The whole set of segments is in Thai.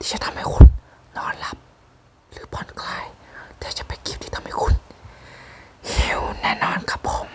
ที่จะทำให้คุณนอนหลับ หรือผ่อนคลายแต่จะเป็นคลิปที่ทำให้คุณหิวแน่นอนครับผม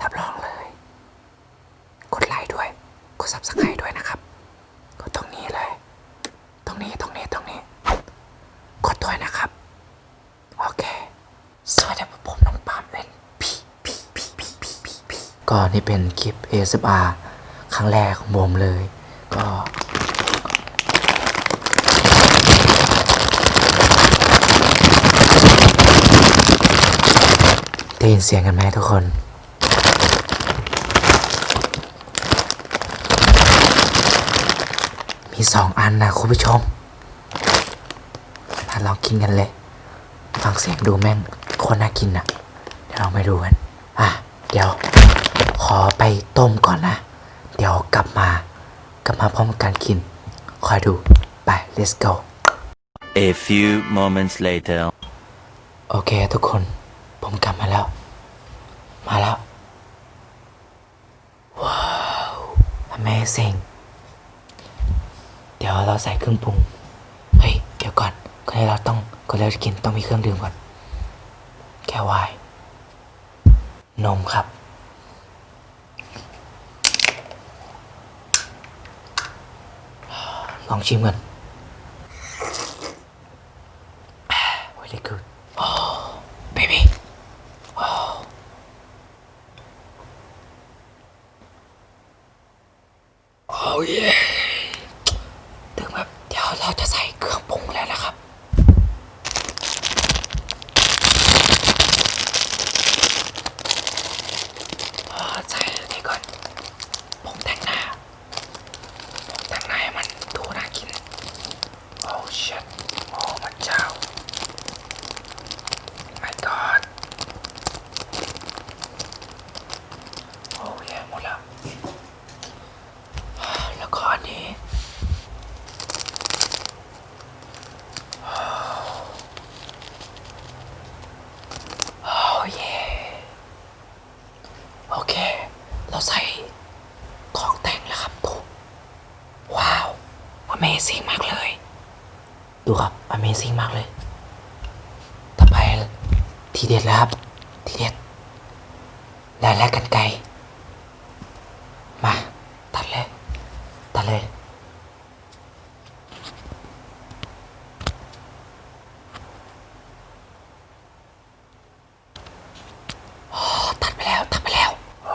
รับรองเลย กดไลค์ด้วย กด subscribe ด้วยนะครับ กดตรงนี้เลย ตรงนี้ตรงนี้ตรงนี้ กดด้วยนะครับ โอเค สวัสดีครับผมน้องปามเป็นพี่พี่พี่พี่พี่พี่พี่ก็นี่เป็นคลิป ASMR ครั้งแรกของผมเลย ก็ ได้ยินเสียงกันไหมทุกคน มีสองอันนะคุณผู้ชม มาลองกินกันเลย ฟังเสียงดูแม่งโคตรน่ากินนะเดี๋ยวเราไปดูกัน อะ เดี๋ยว ขอไปต้มก่อนนะ เดี๋ยวกลับมา กลับมาพร้อมกันกิน คอยดู ไป let's go A few moments later. โอเค ทุกคน ผมกลับมาแล้ว มาแล้ว ว้าว amazing เดี๋ยวเราใส่เครื่องปรุง เฮ้ย เดี๋ยวก่อนก่อนที่เราต้องก่อนที่เราจะกินต้องมีเครื่องดื่มก่อนแก้วไวน์นมครับ ลองชิมกัน Oh yeah. Amazing มากเลย ดูครับ Amazing มากเลย ต่อไปทีเด็ดแล้วครับ ทีเด็ดได้แล้วกันไกล มา ตัดเลย ตัดเลยโอ้ตัดไปแล้ว ตัดไปแล้ว โอ้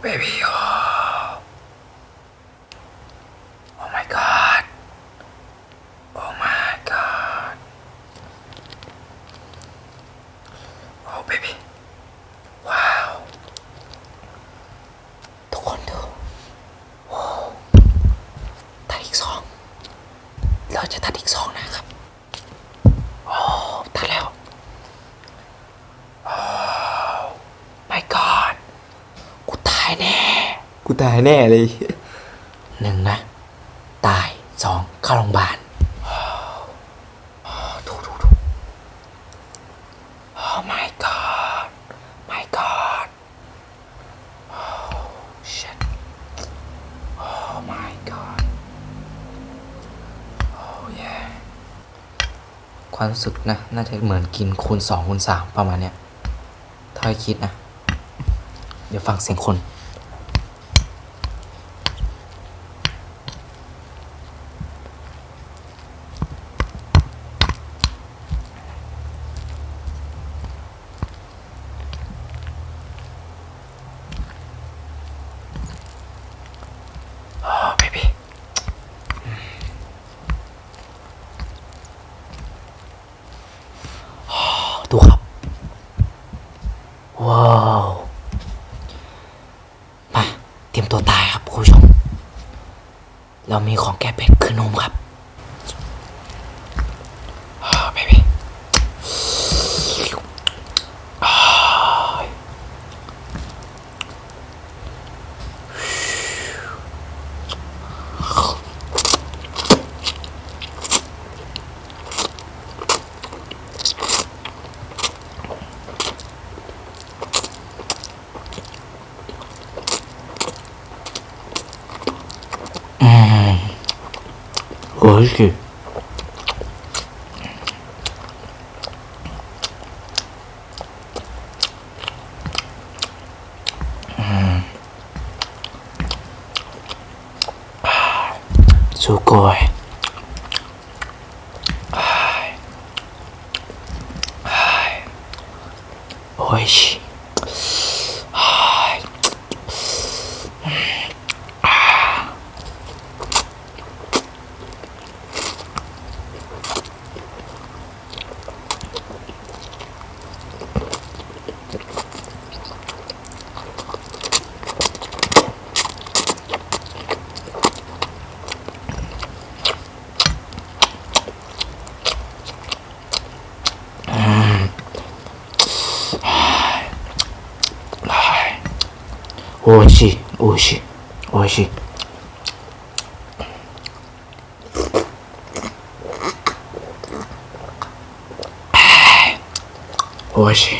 เบบี้โอ้ Oh my god Oh my god Oh baby ว้าว ทุกคนดูโอ้ตัดอีกสอง เราจะตัดอีกสองนะครับ โอ้ตัดแล้ว โอ้ my god กูตายแน่ กู ตายแน่เลยหนึ่งนะ ตายสองเข้าโรงพยาบาลดูดูดู Oh my god my god oh shit oh my god oh yeah ความรู้สึกนะ น่าจะเหมือนกินคูณสองคูณสามประมาณเนี้ยถ้าให้คิดนะ เดี๋ยวฟังเสียงคน Oh, baby. ดูครับ ว้าว มา เตรียมตัวตายครับคุณผู้ชม เรามีของแก้เผ็ดคือนมครับ おいしいすごい。はい。はい。しい。 อ้ยชิโอ้ยชิโอ้ยชิโอ้ยชิ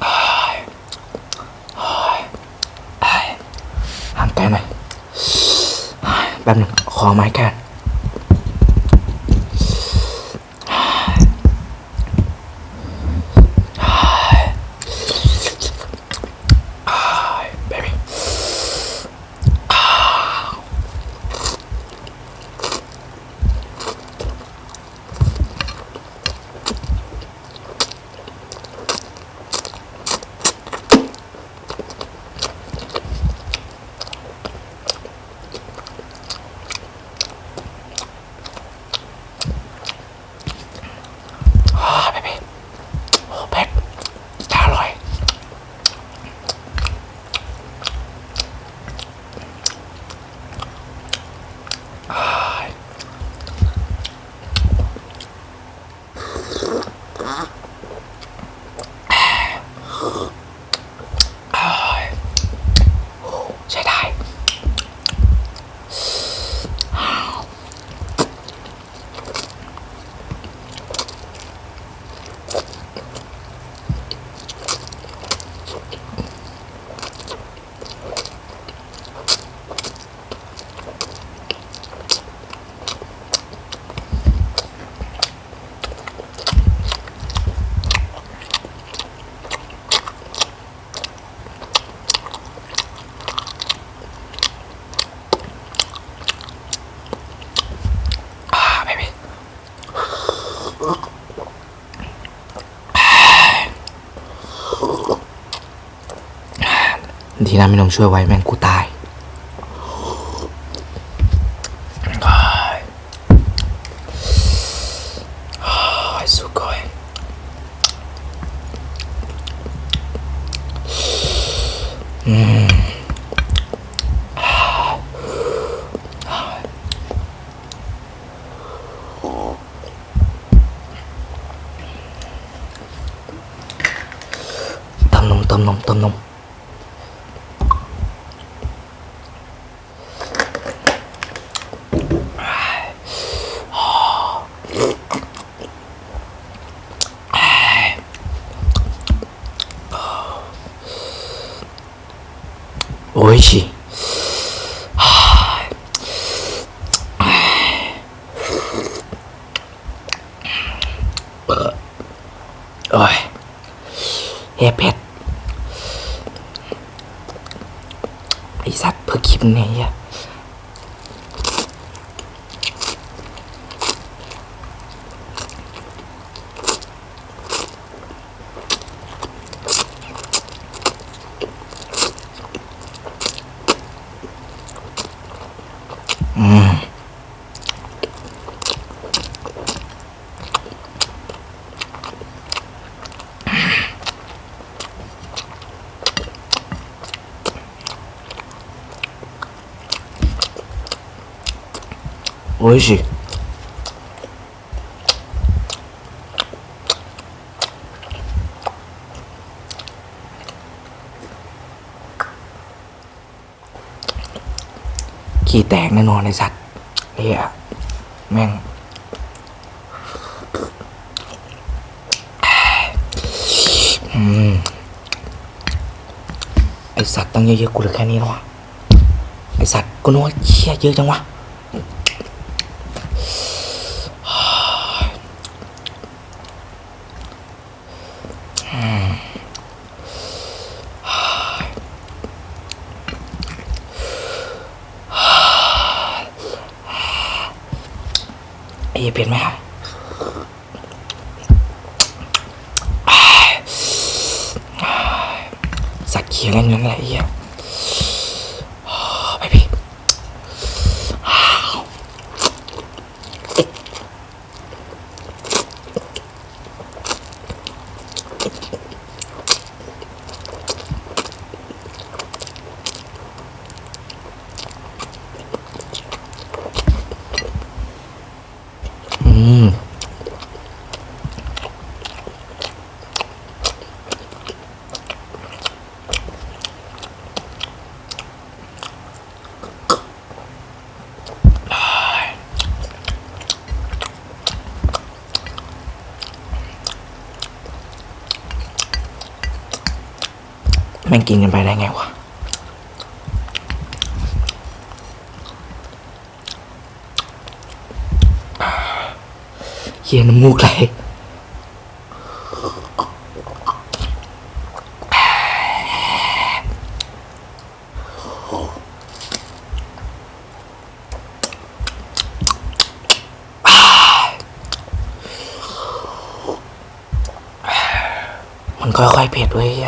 โอ้ยชิห่างกันหน่อยแป๊บหนึงขอไม้กัน ทีนั้นไม่ต้องช่วยไว้แม่งกูตายอ้ายอ้ายสุโกยเติมนม เติมนมเติมนมโอ้ยชิโอ้ยเฮ้เผ็ดไอสั ตว์เพื่อคลิปไงอะโอ้ยชิขี้แตกแน่นอนไอสัตว์เฮียแม่งไอสัตว์ตั้งเยอะๆกูเหลือแค่นี้แล้ววะไอสัตว์กูนึกว่าเชี่ยเยอะจังวะ ไอ้เหี้ยเปลี่ยนไหมครับสัตว์เขียเล่นนั้นแหละไอ้เหี้ยไปพี่ อืม แม่งกินกันไปได้ไงวะเฮียน้ำมูกไหลมันค่อยๆเผ็ดเว้ยเฮี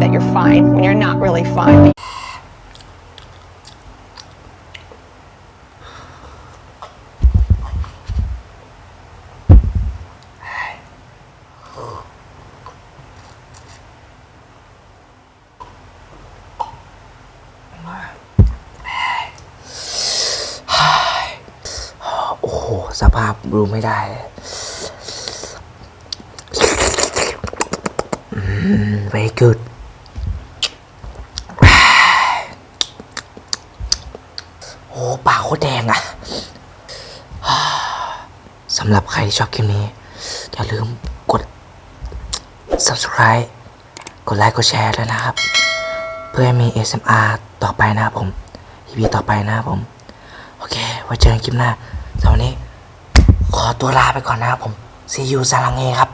that you're fine when you're not really fine. สภาพดูไม่ได้ very good โอ้ปากโคตรแดงอะสำหรับใครที่ชอบคลิปนี้ อย่าลืมกด subscribe กดไลค์กดแชร์ด้วยนะครับ เพื่อให้มี SMR ต่อไปนะผม EP ต่อไปนะผม โอเค ไว้เจอกันคลิปหน้าสำหรับวันนี้ ขอตัวลาไปก่อนนะครับผม see you ซาลังเงครับ